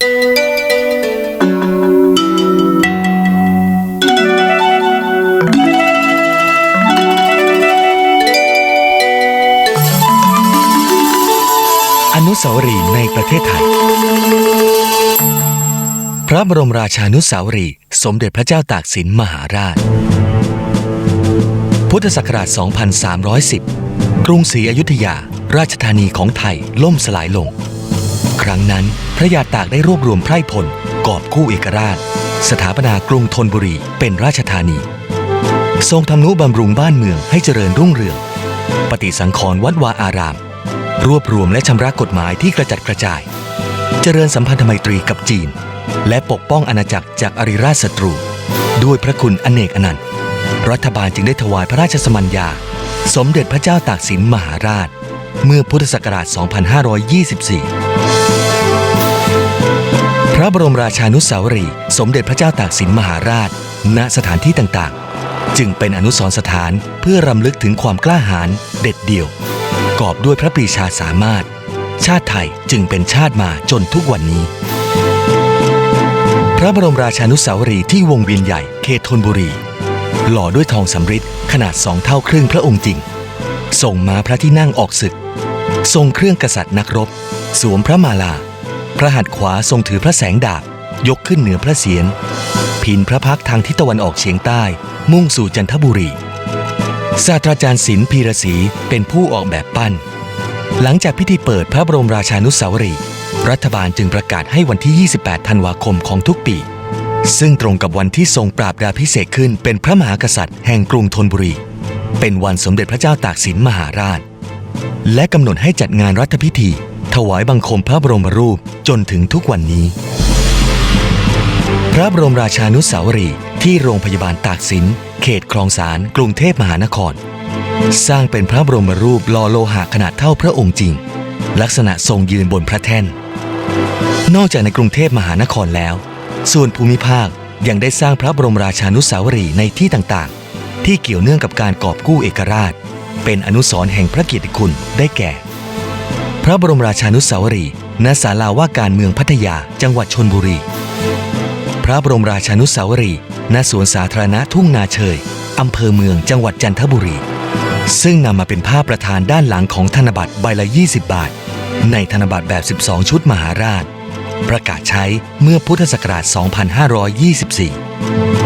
อนุสาวรีย์ในประเทศไทย พระบรมราชานุสาวรีย์สมเด็จพระเจ้าตากสินมหาราช พุทธศักราช 2310 กรุงศรีอยุธยา ราชธานีของไทยล่มสลายลง ครั้งนั้นพระยาตากได้รวบรวมไพร่พลกอบกู้เอกราช สถาปนากรุงธนบุรีเป็นราชธานี ทรงทำนุบำรุงบ้านเมืองให้เจริญรุ่งเรือง ปฏิสังขรณ์วัดวาอาราม รวบรวมและชำระกฎหมายที่กระจัดกระจาย เจริญสัมพันธไมตรีกับจีน และปกป้องอาณาจักรจากอริราชศัตรู ด้วยพระคุณอเนกอนันต์รัฐบาลจึงได้ถวายพระราชสมัญญา สมเด็จพระเจ้าตากสินมหาราช เมื่อพุทธศักราช 2524 ระบรมราชานุสาวรีย์สมเด็จพระเจ้าตากสินมหาราช ณสถานที่ต่างๆ จึงเป็นอนุสรณ์สถานเพื่อรำลึกถึงความกล้าหาญเด็ดเดี่ยว กอบด้วยพระปรีชาสามารถ ชาติไทยจึงเป็นชาติมาจนทุกวันนี้ พระบรมราชานุสาวรีย์ที่วงเวียนใหญ่เขตธนบุรี หล่อด้วยทองสำริดขนาดสองเท่าครึ่งพระองค์จริงทรงม้าพระที่นั่งออกศึก ทรงเครื่องกษัตริย์นักรบ สวมพระมาลา พระหัตถ์ขวาทรงถือพระแสงดาบยกขึ้นเหนือพระเศียรพินพระพักทางทิศตะวันออกเฉียงใต้ มุ่งสู่จันทบุรี ศาสตราจารย์ศิลป์พีระศรีเป็นผู้ออกแบบปั้น หลังจากพิธีเปิดพระบรมราชานุสาวรีย์รัฐบาลจึงประกาศให้วันที่ 28 ธันวาคมของทุกปี ซึ่งตรงกับวันที่ทรงปราบดาพิเศษขึ้นเป็นพระมหากษัตริย์แห่งกรุงธนบุรี เป็นวันสมเด็จพระเจ้าตากสินมหาราช และกำหนดให้จัดงานรัฐพิธี วายบังคมพระบรมรูปจนถึงทุกวันนี้ พระบรมราชานุสาวรีย์ที่โรงพยาบาลตากสิน เขตคลองสารกรุงเทพมหานคร สร้างเป็นพระบรมรูปหล่อโลหะขนาดเท่าพระองค์จริง ลักษณะทรงยืนบนพระแท่น นอกจากในกรุงเทพมหานครแล้ว ส่วนภูมิภาคยังได้สร้างพระบรมราชานุสาวรีย์ในที่ต่างๆ ที่เกี่ยวเนื่องกับการกอบกู้เอกราช เป็นอนุสรณ์แห่งพระเกียรติคุณได้แก่ พระบรมราชานุสาวรีย์ณศาลาว่าการเมืองพัทยา จังหวัดชนบุรี พระบรมราชานุสาวรีย์ณสวนสาธารณะทุ่งนาเชยอำเภอเมืองจังหวัดจันทบุรี ซึ่งนำมาเป็นภาพประธานด้านหลังของธนบัตรใบละ 20 บาท ในธนบัตรแบบ 12 ชุดมหาราช ประกาศใช้เมื่อพุทธศักราช 2524